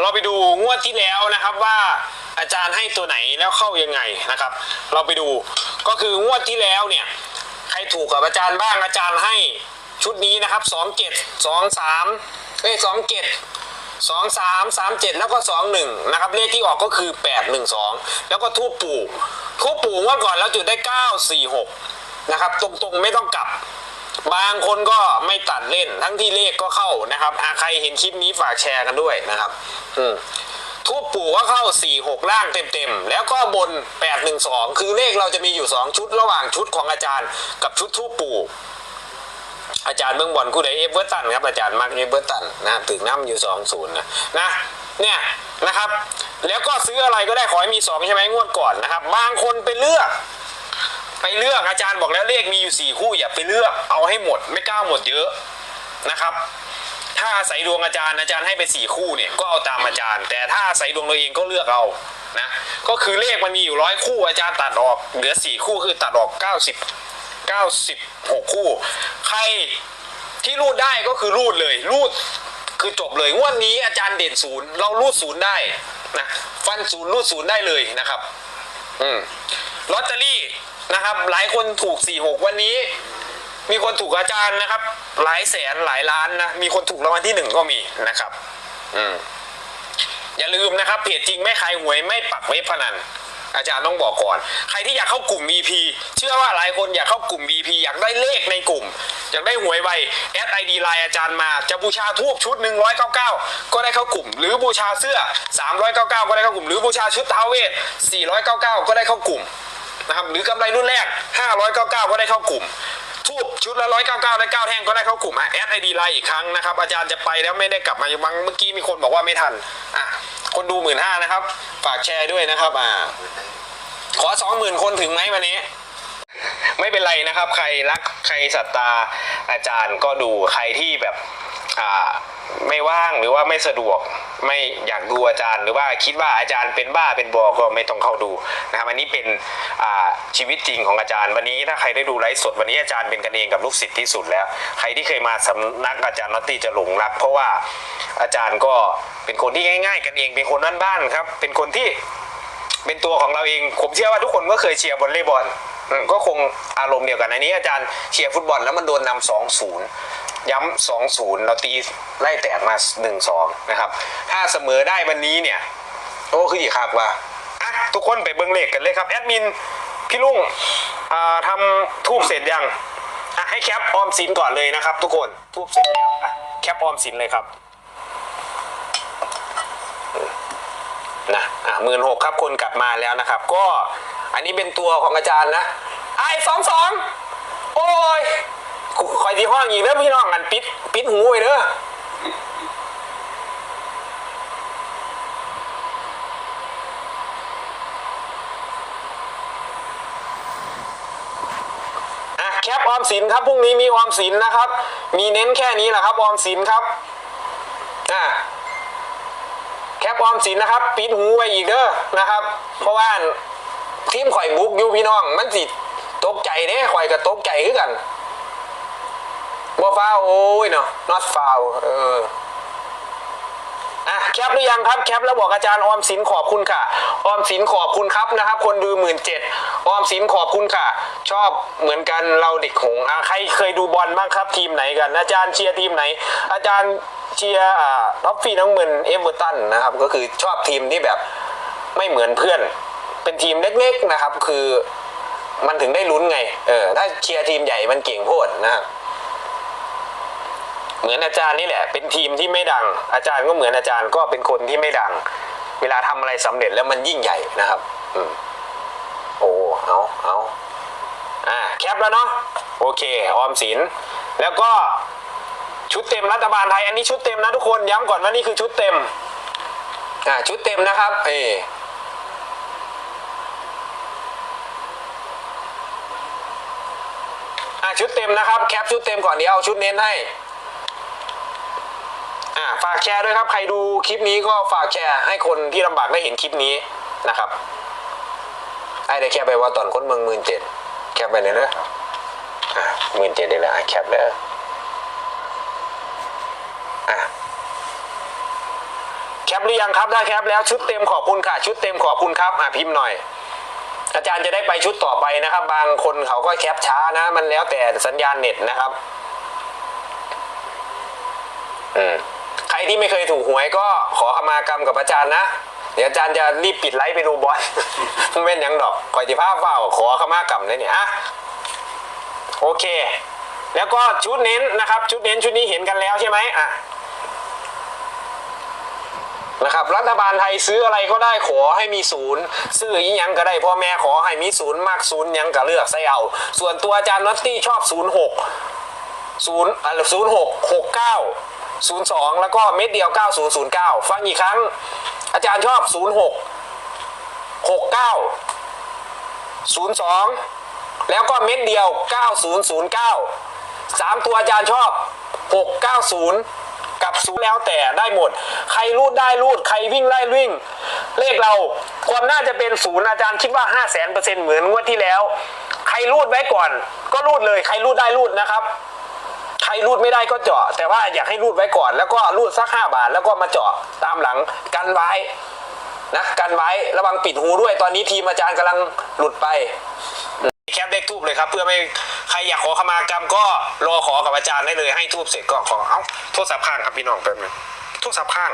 เราไปดูงวดที่แล้วนะครับว่าอาจารย์ให้ตัวไหนแล้วเข้ายังไงนะครับ เราไปดูก็คืองวดที่แล้วเนี่ยใครถูกกับอาจารย์บ้างอาจารย์ให้ชุดนี้นะครับสองเจ็ดสองสามเอ้สองเจ็ดสองสามสามเจ็ดแล้วก็สองหนึ่งนะครับเลขที่ออกก็คือแปดหนึ่งสองแล้วก็ทูบปู่ทูบปู่งวดก่อนแล้วจุดได้เก้าสี่หกนะครับ ตรงๆไม่ต้องกลับ บางคนก็ไม่ตัดเล่นทั้งที่เลขก็เข้านะครับอาใครเห็นคลิปนี้ฝากแชร์กันด้วยนะครับ อืมทูบปู่ก็เข้า 4 6 ล่างเต็มๆ แล้วก็บน 8 1 2 คือเลขเราจะมีอยู่ 2 ชุดระหว่างชุดของอาจารย์ กับชุดทูบปู่อาจารย์เมืองบอลคู่ใดเอฟเวอร์ตันครับอาจารย์มาร์กเอฟเวอร์ตันนะถึงน้ำอยู่2 0นะนะเนี่ยนะครับ แล้วก็ซื้ออะไรก็ได้ขอให้มี2ใช่ไหมงวดก่อนนะครับ บางคนไปเลือก ไปเลือกอาจารย์บอกแล้วเลขมีอยู่สี่คู่อย่าไปเลือกเอาให้หมดไม่กล้าหมดเยอะนะครับ ถ้าอาศัยดวงอาจารย์อาจารย์ให้ไปสี่คู่เนี่ยก็เอาตามอาจารย์ แต่ถ้าอาศัยดวงตัวเองก็เลือกเอานะก็คือเลขมันมีอยู่ร้อยคู่อาจารย์ตัดออกเหลือสี่คู่คือตัดออกเก้าสิบเก้าสิบหกคู่ ใครที่รูดได้ก็คือรูดเลยรูดคือจบเลยงวดนี้อาจารย์เด่นศูนย์เรารูดศูนย์ได้นะฟันศูนย์รูดศูนย์ได้เลยนะครับ อืมลอตเตอรี่ นะครับ หลายคนถูก 46 วันนี้ มีคนถูกอาจารย์นะครับ หลายแสนหลายล้านนะ มีคนถูกรางวัลที่หนึ่งก็มีนะครับ อืมอย่าลืมนะครับเพจจริงไม่ขายหวยไม่ปักเว็บพนันอาจารย์ต้องบอกก่อน ใครที่อยากเข้ากลุ่ม VP เชื่อว่าหลายคนอยากเข้ากลุ่ม VP อยากได้เลขในกลุ่ม อยากได้หวยไวแอดไอดีไลน์อาจารย์มา จะบูชาทูบชุด 199 ก็ได้เข้ากลุ่ม หรือบูชาเสื้อ 399 ก็ได้เข้ากลุ่ม หรือบูชาชุดท้าวเวท499 ก็ได้เข้ากลุ่ม นะครับหรือกำไรรุ่นแรก 599 ก็ได้เข้ากลุ่มทูบชุดละร้อยเก้าเก้าได้เก้าแท่งก็ได้เข้ากลุ่มอะแอดไอดีไลน์อีกครั้งนะครับ อาจารย์จะไปแล้วไม่ได้กลับมาบางเมื่อกี้มีคนบอกว่าไม่ทันอะคนดูหมื่นห้านะครับ ฝากแชร์ด้วยนะครับอ่าขอสองหมื่นคนถึงไหมวันนี้ ไม่เป็นไรนะครับ ใครรักใครศรัทธาอาจารย์ก็ดูใครที่แบบอ่าไม่ว่างหรือว่าไม่สะดวก ไม่อยากดูอาจารย์ หรือว่าคิดว่าอาจารย์เป็นบ้าเป็นบอก็ไม่ต้องเข้าดูนะครับอันนี้เป็นชีวิตจริงของอาจารย์ วันนี้ถ้าใครได้ดูไลฟ์สดวันนี้อาจารย์เป็นกันเองกับลูกศิษย์ที่สุดแล้ว ใครที่เคยมาสำนักอาจารย์นอตตี้จะหลงรัก เพราะว่าอาจารย์ก็เป็นคนที่ง่าย ๆ กันเองเป็นคนบ้านๆครับ เป็นคนที่เป็นตัวของเราเอง ผมเชื่อว่าทุกคนก็เคยเชียร์วอลเลย์บอลก็คงอารมณ์เดียวกันอันนี้อาจารย์เชียร์ฟุตบอลแล้วมันโดนนำสองศูนย์ ย้ำสองศูนย์เราตีไล่แตกมาหนึ่งสองนะครับ ถ้าเสมอได้วันนี้เนี่ย โอ้คืออีกครับว่าอะทุกคนไปเบิ้งเลขกันเลยครับแอดมินพี่ลุงอ่าทำทูบเสร็จยังอะให้แคปออมสินก่อนเลยนะครับ ทุกคนทูบเสร็จแล้วแคปออมสินเลยครับนะอะหมื่นหกครับคนกลับมาแล้วนะครับ ก็อันนี้เป็นตัวของอาจารย์นะไอ้สองสอง คอยที่ห้องอีกแล้วพี่น้องกันปิด ปิดหูไว้เด้ออะแคปออมสินครับพรุ่งนี้มีออมสินนะครับ มีเน้นแค่นี้แหละครับออมสินครับอะแคปออมสินนะครับ ปิดหูไว้อีกเด้อนะครับ เพราะว่าทีมข่อยบุกอยู่พี่น้องมันสิตกใจเด้ข่อยก็ตกใจคือกัน บ่ฟาวโอ้ยเนาะ not foul เอออะแคปหรือยังครับแคปแล้วบอกอาจารย์ออมสินขอบคุณค่ะ ออมสินขอบคุณครับนะครับ คนดูหมื่นเจ็ดออมสินขอบคุณค่ะ ชอบเหมือนกันเราเด็กหงอะใครเคยดูบอลบ้างครับทีมไหนกัน อาจารย์เชียร์ทีมไหน อาจารย์เชียร์อ่าท็อฟฟี่น้องเมือนเอเวอร์ตันนะครับ ก็คือชอบทีมที่แบบไม่เหมือนเพื่อน เป็นทีมเล็กๆนะครับ คือมันถึงได้ลุ้นไงเออถ้าเชียร์ทีมใหญ่มันเก่งโพดนะครับ เหมือนอาจารย์นี่แหละ เป็นทีมที่ไม่ดัง อาจารย์ก็เหมือนอาจารย์ก็เป็นคนที่ไม่ดัง เวลาทำอะไรสำเร็จแล้วมันยิ่งใหญ่นะครับ อืมโอ้เอาเอาอ่าแคปแล้วเนาะโอเค ออมสิน แล้วก็ชุดเต็มรัฐบาลไทย อันนี้ชุดเต็มนะทุกคนย้ำก่อนว่านี่คือชุดเต็มอ่าชุดเต็มนะครับเออชุดเต็มนะครับ แคปชุดเต็มก่อนเดี๋ยวเอาชุดเน้นให้ อ่าฝากแชร์ด้วยครับใครดูคลิปนี้ก็ฝากแชร์ให้คนที่ลำบากได้เห็นคลิปนี้นะครับไอ้ได้แคปไปว่าตอนคนเมืองหมื่นเจ็ดแคปไปเลยนะอ่าหมื่นเจ็ดเลยนะแคปเลยอะแคปหรือยังครับได้แคปแล้วชุดเต็มขอบคุณค่ะชุดเต็มขอบคุณครับอะพิมพ์หน่อย อาจารย์จะได้ไปชุดต่อไปนะครับ บางคนเขาก็แคปช้านะ มันแล้วแต่สัญญาณเน็ตนะครับ อืม รที่ไม่เคยถูกหวยก็ขอขมากรรมกับอาจารย์นะ เดี๋ยวอาจารย์จะรีบปิดไลฟ์ไปดูบอลเป็นยังดอกคอยจิภาพเปล่าขอขมากรรมเลยเนี่ยอะโอเค แล้วก็ชุดเน้นนะครับ ชุดเน้นชุดนี้เห็นกันแล้วใช่ไหมอะนะครับรัฐบาลไทยซื้ออะไรก็ได้ขอให้มีศูนย์ซื้ออีหยังก็ได้พ่อแม่ขอให้มีศูนย์มากศูนย์ยังก็เลือกใส่เอา ส่วนตัวอาจารย์น็อตตี้ชอบศูนย์หกศูนย์อ่าศูนย์หกหกเก้า ศูนย์สองแล้วก็เม็ดเดียวเก้าศูนย์ศูนย์เก้าฟังอีกครั้ง อาจารย์ชอบศูนย์หกหกเก้าศูนย์สองแล้วก็เม็ดเดียวเก้าศูนย์ศูนย์เก้าสามตัวอาจารย์ชอบหกเก้าศูนย์กับศูนย์แล้วแต่ได้หมด ใครรูดได้รูด ใครวิ่งไล่วิ่ง เลขเราความน่าจะเป็นศูนย์อาจารย์คิดว่าห้าแสนเปอร์เซ็นเหมือนงวดที่แล้ว ใครรูดไว้ก่อน ก็รูดเลย ใครรูดได้รูดนะครับ ใครรูดไม่ได้ก็เจาะ แต่ว่าอยากให้รูดไว้ก่อน แล้วก็รูดสักห้าบาท แล้วก็มาเจาะตามหลังกันไว้นะกันไว้ระวังปิดหูด้วย ตอนนี้ทีมอาจารย์กำลังหลุดไปแคปเลขทูบเลยครับ เพื่อไม่ใครอยากขอขมากรรมก็รอขอกับอาจารย์ได้เลยให้ทูบเสร็จก็ขอเอ้าโทษสับข้างครับพี่น้องแป๊บนึงโทษสับข้าง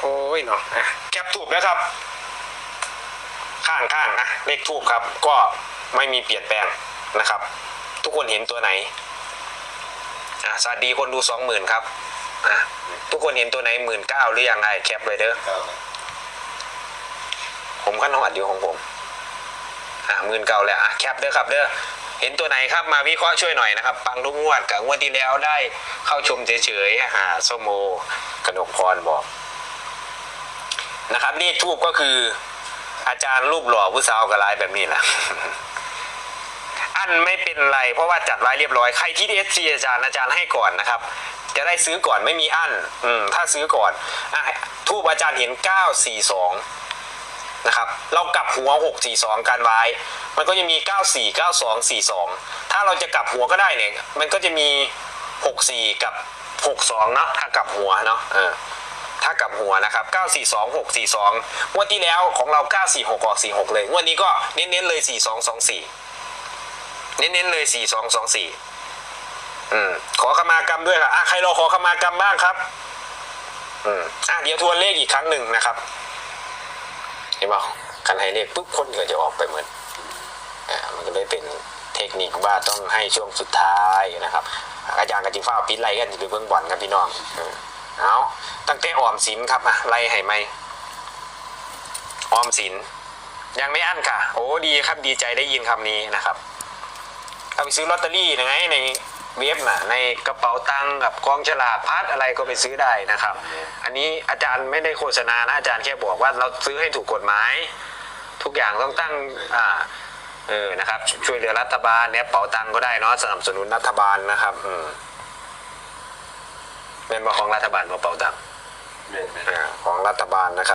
โอ้ยเนาะอะแคปทูบนะครับ ข้างข้างนะเลขทูบครับ ก็ไม่มีเปลี่ยนแปลงนะครับ ทุกคนเห็นตัวไหนอะสวัสดีคนดูสองหมื่นครับอะทุกคนเห็นตัวไหนหมื่นเก้าหรือยังไงแคปเลยเด้อผมก็นอดอยู่ของผมอะหมื่นเก้าแล้วอะแคปเด้อครับเด้อเห็นตัวไหนครับมาวิเคราะห์ช่วยหน่อยนะครับปังทุกงวดกับงวดที่แล้วได้เข้าชมเฉยๆอ่าส้มโมกนกพรบอกนะครับเลขทูบก็คืออาจารย์รูปหล่อผู้สาวกระลายแบบนี้แหละ อันไม่เป็นไร เพราะว่าจัดไว้เรียบร้อยใครที่เอสซีอาจารย์อาจารย์ให้ก่อนนะครับ จะได้ซื้อก่อนไม่มีอันอืมถ้าซื้อก่อนอะทูบอาจารย์เห็น 942 นะครับ เรากลับหัว 642กันไว้ มันก็จะมี 94 92 42 ถ้าเราจะกลับหัวก็ได้เนี่ย มันก็จะมี 64 กับ 62เนาะถ้ากลับหัวเนาะเออถ้ากลับหัวนะครับ 942 642งวดที่แล้วของเรา 946ออก46 เลย งวดนี้ก็เน้นๆเลย 4224 เน้นๆเลย4224อืมขอขมากรรมด้วยครับอะใครรอขอขมากรรมบ้างครับ อืมอะเดี๋ยวทวนเลขอีกครั้งหนึ่งนะครับเห็นไหมการให้เลขปุ๊บคนก็จะออกไปเหมือนอ่ามันก็เลยเป็นเทคนิคว่าต้องให้ช่วงสุดท้ายนะครับอาจารย์กับจิฟ้าปิดไล่กันจะไปเบิ่งบอลครับพี่น้องเอาตั้งแต่ออมสินครับอะไล่ให้ไหมออมสินยังไม่อั้นค่ะ โอ้ดีครับดีใจได้ยินคำนี้นะครับ เอาไปซื้อลอตเตอรี่ยังไงในเว็บน่ะในกระเป๋าตังค์กับกองฉลากพัดอะไรก็ไปซื้อได้นะครับ อันนี้อาจารย์ไม่ได้โฆษณานะอาจารย์แค่บอกว่าเราซื้อให้ถูกกฎหมาย ทุกอย่างต้องตั้งอ่าเออนะครับช่วยเหลือรัฐบาลเนี่ยเป๋าตังค์ก็ได้เนาะสนับสนุนรัฐบาลนะครับอืมเป็นมาของรัฐบาลมาเป๋าตังค์เม่นอ่าของรัฐบาลนะครับ